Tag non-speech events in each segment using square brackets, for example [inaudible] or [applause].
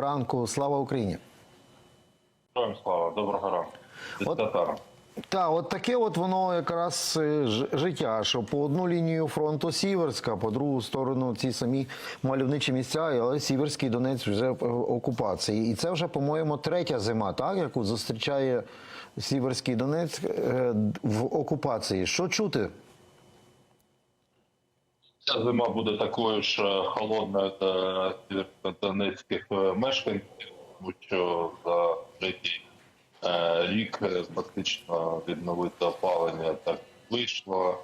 ранку. Слава Україні. Слава, доброго ранку. От- Та, от таке от воно якраз е, життя, що по одну лінію фронту Сіверська, по другу сторону ці самі мальовничі місця, але Сіверський Донець вже в окупації. І це вже, по-моєму, третя зима, так, яку зустрічає Сіверський Донець е, в окупації. Що чути? Ця зима буде такою ж е, холодною для сєвєродонецьких е, мешканців, тому що за третій е, рік фактично відновити опалення так вийшло.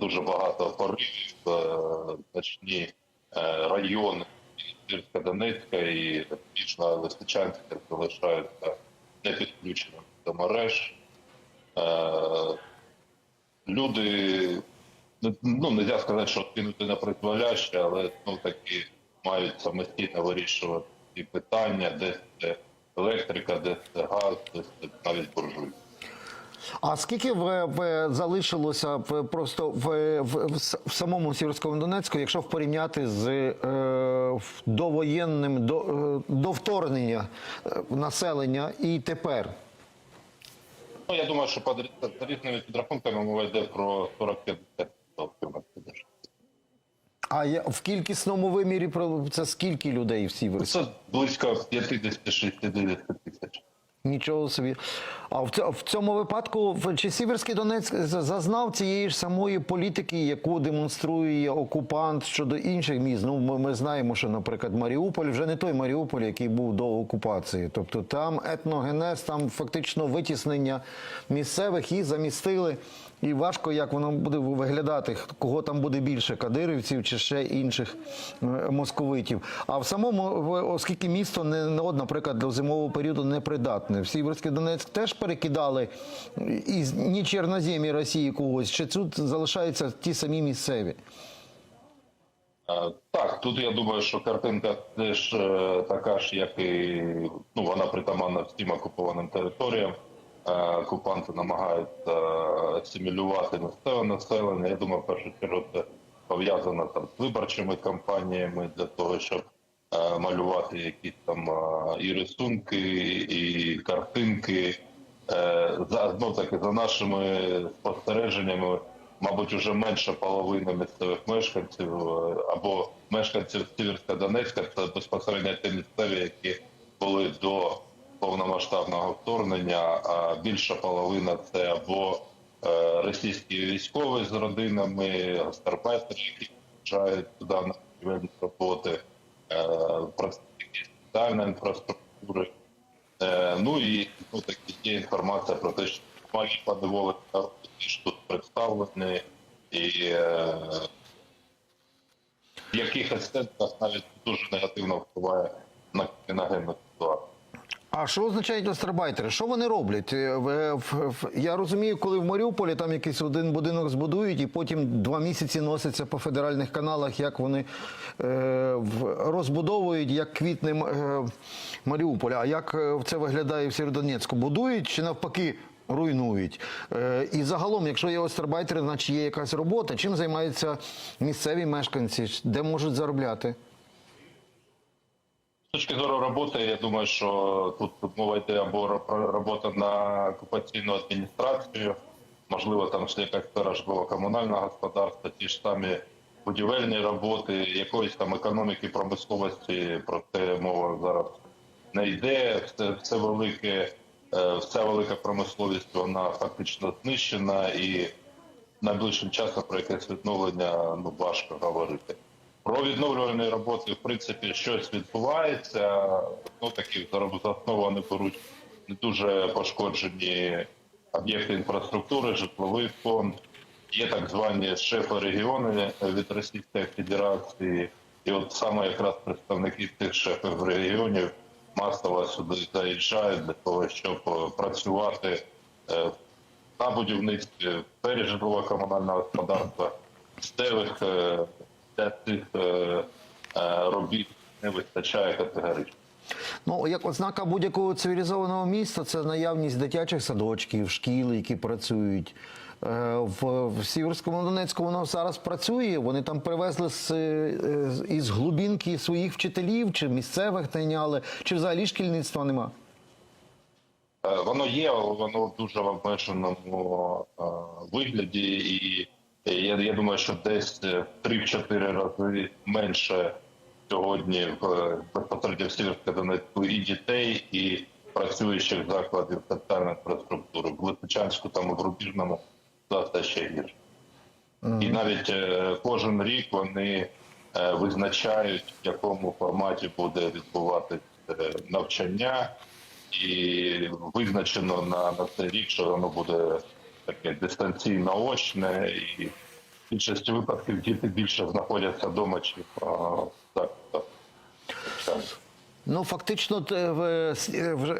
Дуже багато поривів, значні райони Сірська Донецька і Північна Лисичанська залишаються не підключеними до мереж. Люди ну, ну не можна сказати, що кинути на призволяще, але ну таки мають самостійно вирішувати ці питання, де це електрика, де це газ, де це навіть буржуй. А скільки в, в залишилося в, просто в, в, в самому Сіверському Донецьку, якщо порівняти з е, довоєнним до, е, до вторгнення е, населення і тепер? Ну я думаю, що за різними підрахунками мова йде про 45 років. А я, в кількісному вимірі це скільки людей в Сіверську? Це близько 50-60 тисяч. Нічого собі. А в, в цьому випадку чи Сіверський Донець зазнав цієї ж самої політики, яку демонструє окупант щодо інших міст? Ну, ми, ми знаємо, що, наприклад, Маріуполь вже не той Маріуполь, який був до окупації. Тобто там етногенез, там фактично витіснення місцевих і замістили. І важко, як воно буде виглядати, кого там буде більше кадирівців чи ще інших е, московитів. А в самому, оскільки місто не, от, наприклад, до зимового періоду не придатне, в Сіверський Донецьк теж перекидали із ні Чорноземі Росії когось, чи тут залишаються ті самі місцеві. Е, Так, тут я думаю, що картинка теж е, така ж, як і ну вона притаманна всім окупованим територіям. Е, Окупанти намагаються асимілювати місцеве населення. Я думаю, в першу чергу це пов'язано там з виборчими кампаніями для того, щоб е, малювати якісь там е, і рисунки, і картинки. Е, За знов таки за нашими спостереженнями, мабуть, уже менше половини місцевих мешканців е, або мешканців Сіверська Донецька це безпосередньо ті місцеві, які були до повномасштабного вторгнення. А більша половина це або е, російські військові з родинами, гастарбайтери, які приїжджають туди на будівельні роботи, е, працівники соціальної інфраструктури. Е, ну і ну, такі є інформація про те, що малі подоволи ж тут представлені, і в якихось сенсах навіть дуже негативно впливає на криміногенну ситуацію. А що означають гастарбайтери? Що вони роблять? Е, в- Я розумію, коли в Маріуполі там якийсь один будинок збудують, і потім два місяці носяться по федеральних каналах, як вони е, розбудовують, як квітне М- е, А як е, це виглядає в Сєвєродонецьку? Будують чи навпаки? Руйнують. Е, і загалом, якщо є гастарбайтери, значить є якась робота. Чим займаються місцеві мешканці? Де можуть заробляти? З точки зору роботи, я думаю, що тут мова йде або про робота на окупаційну адміністрацію, можливо, там ще якась сфера житлово-комунального господарства, ті ж самі будівельні роботи, якоїсь там економіки, промисловості, про це мова зараз не йде. Все, все велике, е, вся велика промисловість вона фактично знищена і найближчим часом про якесь відновлення ну важко говорити. Про відновлювальні роботи, в принципі, щось відбувається. Ну такі за основу беруть не дуже пошкоджені об'єкти інфраструктури, житловий фонд. Є так звані шефи регіони від Російської Федерації, і от саме якраз представники цих шефів регіонів масово сюди заїжджають для того, щоб працювати е, на будівництві в сфері житлово-комунального господарства, місцевих е, для цих е, е, робіт не вистачає категорично. Ну, як ознака будь-якого цивілізованого міста, це наявність дитячих садочків, шкіл, які працюють. Е, В, в Сіверському Донецьку воно зараз працює. Вони там привезли з, із глубинки своїх вчителів, чи місцевих найняли, чи взагалі шкільництва нема. Воно є, але воно в дуже обмеженому вигляді, і я, я думаю, що десь е, в 3-4 рази менше сьогодні в е, безпосередньо Сіверсько-Донецьку і дітей, і працюючих закладів соціальної інфраструктури. В Лисичанську там і в Рубіжному це ще гірше. І навіть е, кожен рік вони е, визначають, в якому форматі буде відбуватися е, навчання, і визначено на, на цей рік, що воно буде таке дистанційно очне, і в більшості випадків діти більше знаходяться вдома, чи а, так, так. Ну, фактично, е,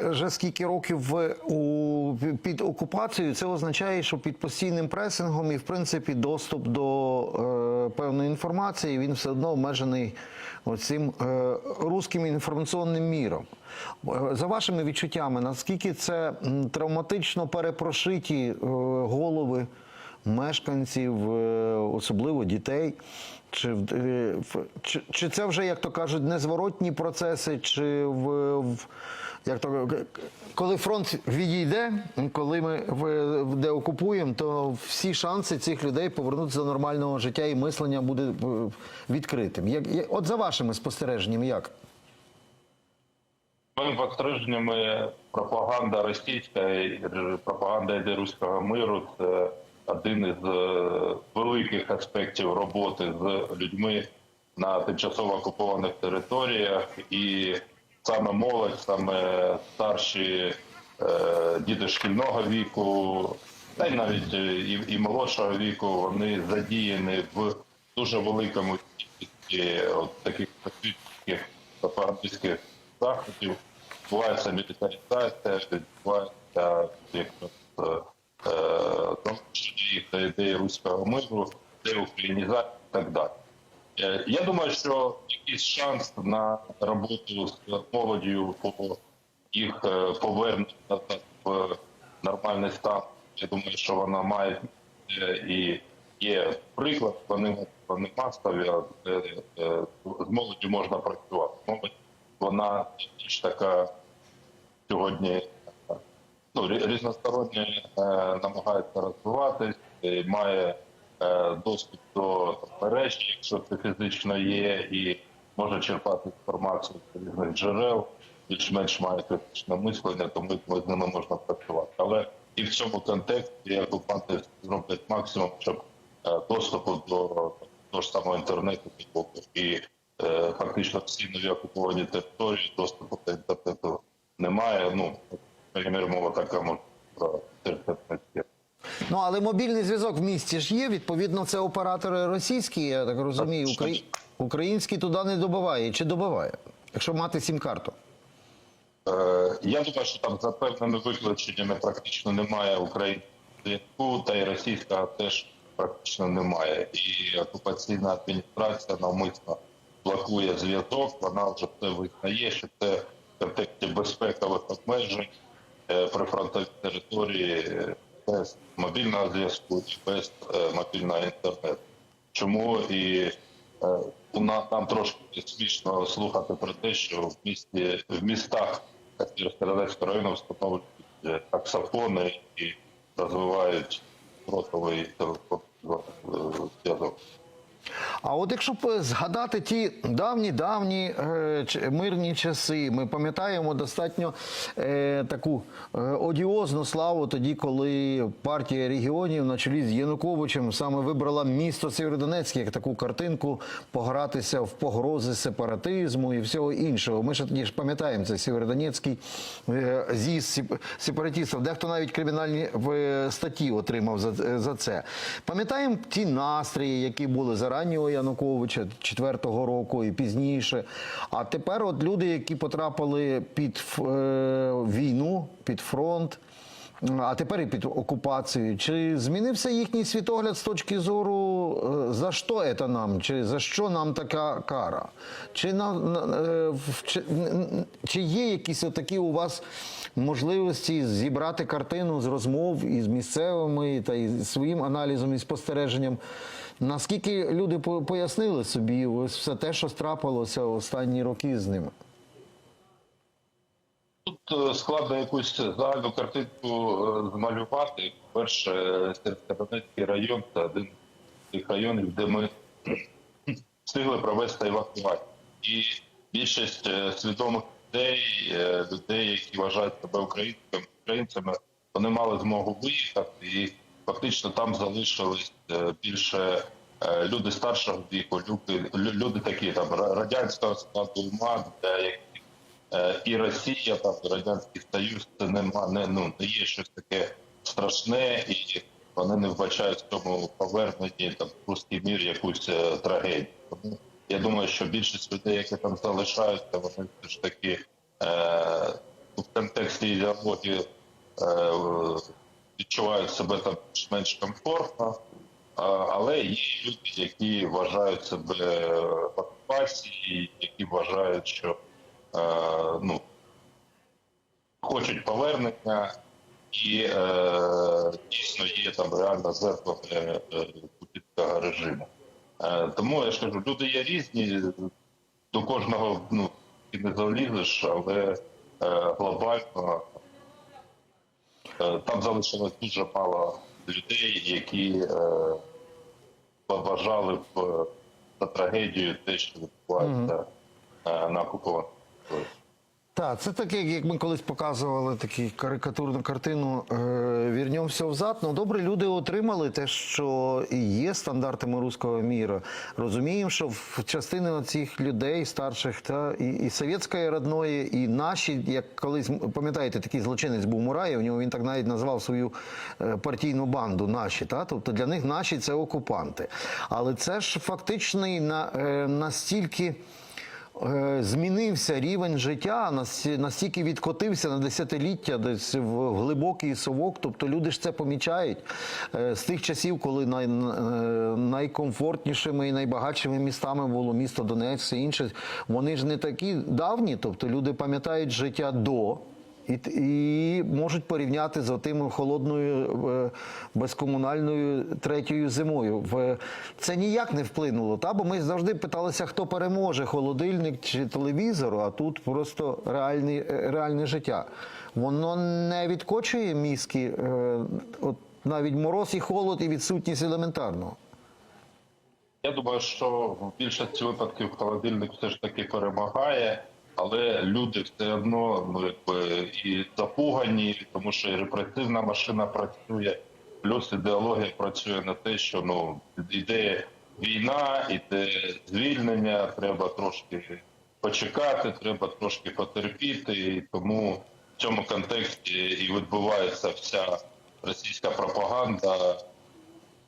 вже, скільки років у, під окупацією, це означає, що під постійним пресингом і, в принципі, доступ до е, певної інформації він все одно обмежений оцим е, руським інформаційним міром. Е, За вашими відчуттями, наскільки це травматично перепрошиті е, голови мешканців, е, особливо дітей. Чи, е, чи, чи це вже, як то кажуть, незворотні процеси, чи в, в як то коли фронт відійде, коли ми в- в- деокупуємо, то всі шанси цих людей повернутися до нормального життя і мислення буде е, відкритим. Як, от за вашими спостереженнями, як? Моїми спостереженнями пропаганда російська пропаганда іде руського миру це один із е, великих аспектів роботи з людьми на тимчасово окупованих територіях, і саме молодь, саме старші е, діти шкільного віку, та й навіть е, і, і молодшого віку, вони задіяні в дуже великому кількості таких патріотичних пропагандистських заходів. Відбувається мілітаризація, відбувається якраз е, домашні їх та ідеї руського миру, деукраїнізація і так далі. Е, Я думаю, що якийсь шанс на роботу з молоддю по їх е, повернення в нормальний стан. Я думаю, що вона має е, і є приклад, вони, вони масові, а з молоддю можна працювати. Молодь, вона більш така сьогодні ну, рі- різносторонньо е, намагається розвиватись, має е, доступ до мережі, якщо це фізично є, і може черпати інформацію з різних джерел, більш-менш має критичне мислення, тому з ними можна працювати. Але і в цьому контексті окупанти зроблять максимум, щоб е, доступу до того ж самого інтернету не і е, фактично всі нові окуповані території доступу до інтернету немає. Ну, наприклад, мова така може. Ну але мобільний зв'язок в місті ж є. Відповідно, це оператори російські, я так розумію. Украї... Український туди не добиває чи добиває, якщо мати сім-карту. Е, Я думаю, що там за певними виключеннями практично немає зв'язку, та й російського теж практично немає. І окупаційна адміністрація навмисно блокує зв'язок. Вона вже це визнає, що це в контексті безпекових обмежень е, прифронтовій території е, без мобільного зв'язку без е, мобільного інтернету. Чому і у нас нам трошки смішно слухати про те, що в місті в містах Катеринського району встановлюють таксофони і розвивають сотовий телефон зв'язок. А от якщо згадати ті давні давні е, мирні часи, ми пам'ятаємо достатньо е, таку е, одіозну славу тоді, коли партія регіонів на чолі з Януковичем саме вибрала місто Сєвєродонецьк як таку картинку погратися в погрози сепаратизму і всього іншого. Ми ж тоді ж пам'ятаємо це Сєвєродонецький з'їзд сепаратистів. Дехто навіть кримінальні статті отримав за це. Пам'ятаємо ті настрої, які були за раннього Януковича 4-го року і пізніше. А тепер от люди, які потрапили під е, війну, під фронт. А тепер і під окупацією. Чи змінився їхній світогляд з точки зору е, за що це нам? Чи за що нам така кара? Чи на, е, чи, чи є якісь такі у вас можливості зібрати картину з розмов із місцевими та із своїм аналізом і спостереженням? Наскільки люди пояснили собі ось все те, що трапилося останні роки з ними? Е, складно якусь загальну картинку е, змалювати. Перше, Сєвєродонецький район це один з тих районів, де ми [clears throat] встигли провести евакуацію. І більшість е, свідомих людей, людей, які вважають себе українцями, українцями, вони мали змогу виїхати, і фактично там залишились більше люди старшого віку, люди, люди такі там радянського складу ума, для яких Е, і Росія, там і радянський Союз, це нема не ну не є щось таке страшне, і вони не вбачають в цьому поверненні там в руський мір якусь е, трагедію. Тому я думаю, що більшість людей, які там залишаються, вони все ж таки е, в контексті ідеології е, відчувають себе там більш-менш комфортно. Але є люди, які вважають себе в окупації, які вважають, що е, ну, хочуть повернення, і е, дійсно є там реально жертвами е, путінського режиму. Е, тому я ж кажу, люди є різні, до кожного ну, і не залізеш, але е, глобально е, там залишилось дуже мало людей, які е, вважали б е, за трагедію те, що відбувається е, на окупованих. Так, це таке, як ми колись показували таку карикатурну картину е, «Вірнемося взад». Ну, добре, люди отримали те, що є стандартами руського міра. Розуміємо, що в частини цих людей, старших, та і, і совєтської родної, і наші, як колись пам'ятаєте, такий злочинець був Мураєв, у нього він так навіть назвав свою е, партійну банду наші. Та? Тобто для них наші це окупанти. Але це ж фактичний на, е, настільки. Е, Змінився рівень життя, нас- настільки відкотився на десятиліття десь в глибокий совок. Тобто люди ж це помічають Е, з тих часів, коли най, е, найкомфортнішими і найбагатшими містами було місто Донецьк і інше. Вони ж не такі давні, тобто люди пам'ятають життя до. І, і можуть порівняти з отим холодною е, безкомунальною третьою зимою. Це ніяк не вплинуло. Та бо ми завжди питалися, хто переможе, холодильник чи телевізор, а тут просто реальне, реальне життя. Воно не відкочує мізки, е, от навіть мороз і холод, і відсутність елементарного. Я думаю, що в більшості випадків холодильник все ж таки перемагає, але люди все одно ну, якби, і запугані, тому що репресивна машина працює, плюс ідеологія працює на те, що ну іде війна, іде звільнення, треба трошки почекати, треба трошки потерпіти, і тому в цьому контексті і відбувається вся російська пропаганда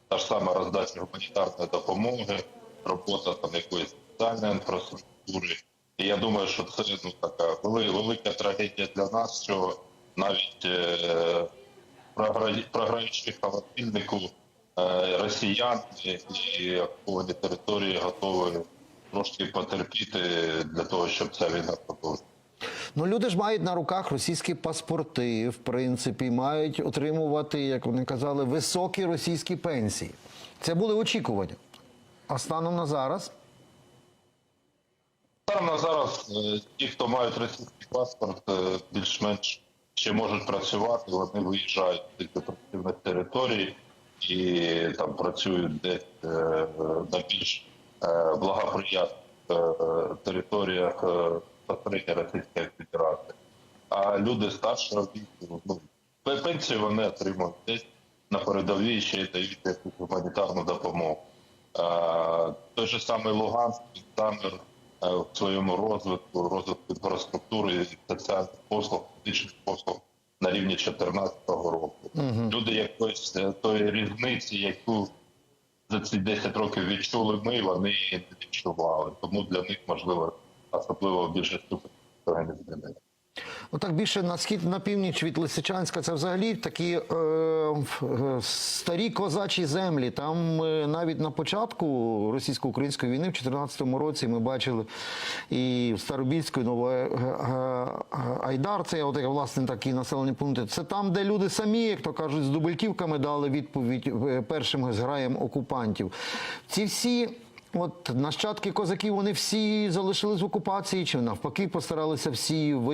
та ж сама роздача гуманітарної допомоги, робота там якоїсь соціальної інфраструктури. І я думаю, що це ну така велика трагедія для нас, що навіть е, програ- програючи холодильнику е, росіян і окуповані території готові трошки потерпіти для того, щоб ця війна продовжилася. Ну, люди ж мають на руках російські паспорти, в принципі, мають отримувати, як вони казали, високі російські пенсії. Це були очікування. А станом на зараз Станом на зараз е, ті, хто мають російський паспорт, е, більш-менш ще можуть працювати, вони виїжджають з депротивних територій і там працюють десь е, на більш благоприятних територіях е, Російської Федерації. А люди старшого віку, ну, пе- пенсію вони отримують десь на передовій ще й дають якусь гуманітарну допомогу. Той же самий Луганськ, Самер в своєму розвитку, розвитку інфраструктури, і соціальних послуг, фізичних послуг на рівні 2014 року. Люди якоїсь е, тої різниці, яку за ці 10 років відчули ми, вони не відчували. Тому для них можливо, особливо більше ступень не змінило. Ну, так більше на схід, на північ від Лисичанська, це взагалі такі е, е, старі козачі землі. Там е, навіть на початку російсько-української війни в 2014 році ми бачили і в Старобільську, і Новоайдар, це от, е, власне такі населені пункти. Це там, де люди самі, як то кажуть, з дубельківками дали відповідь е, першим зграєм окупантів. Ці всі. От нащадки козаків, вони всі залишились в окупації, чи навпаки постаралися всі ви.